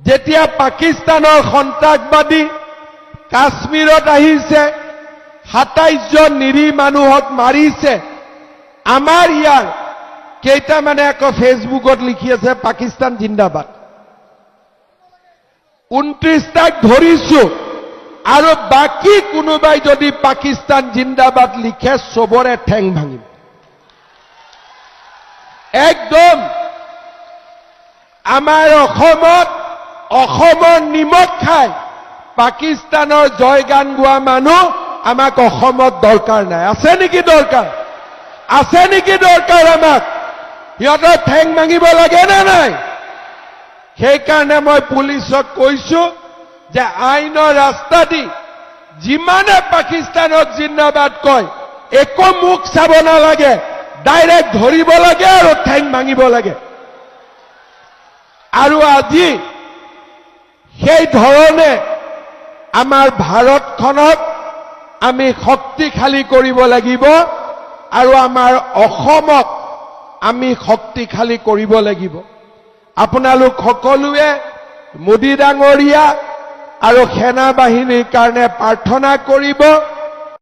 যেতিয়া পাকিস্তানৰ সন্ত্ৰাসবাদী কাশ্মীৰত আহিছে সাতাইশজন নিৰীহ মানুহক মাৰিছে, আমাৰ ইয়াৰ কেইটামানে আকৌ ফেচবুকত লিখি আছে, পাকিস্তান জিন্দাবাদ। ঊনত্ৰিশ তাক ধৰিছো, আৰু বাকী কোনোবাই যদি পাকিস্তান জিন্দাবাদ লিখে, চবৰে ঠেং ভাঙিম একদম আমাৰ অসমত অসমৰ নিমখ খাই পাকিস্তানৰ জয়গান গোৱা মানুহ আমাক অসমত দৰকাৰ নাই। আছে নেকি দৰকাৰ? আছে নেকি দৰকাৰ আমাক? সিহঁতৰ ঠেং ভাঙিব লাগে নে নাই? সেইকাৰণে মই পুলিচক কৈছো যে আইনৰ ৰাস্তা দি যিমানে পাকিস্তানক জিন্দাবাদ কয়, একো মুখ চাব নালাগে। ডাইৰেক্ট ধৰিব লাগে আৰু ঠেং ভাঙিব লাগে। আৰু আজি সেই ধৰণে আমাৰ ভাৰতখনক আমি শক্তিশালী কৰিব লাগিব আৰু আমাৰ অসমক আমি শক্তিশালী কৰিব লাগিব। আপোনালোক সকলোৱে মোদী ডাঙৰীয়া আৰু সেনা বাহিনীৰ কাৰণে প্ৰাৰ্থনা কৰিব।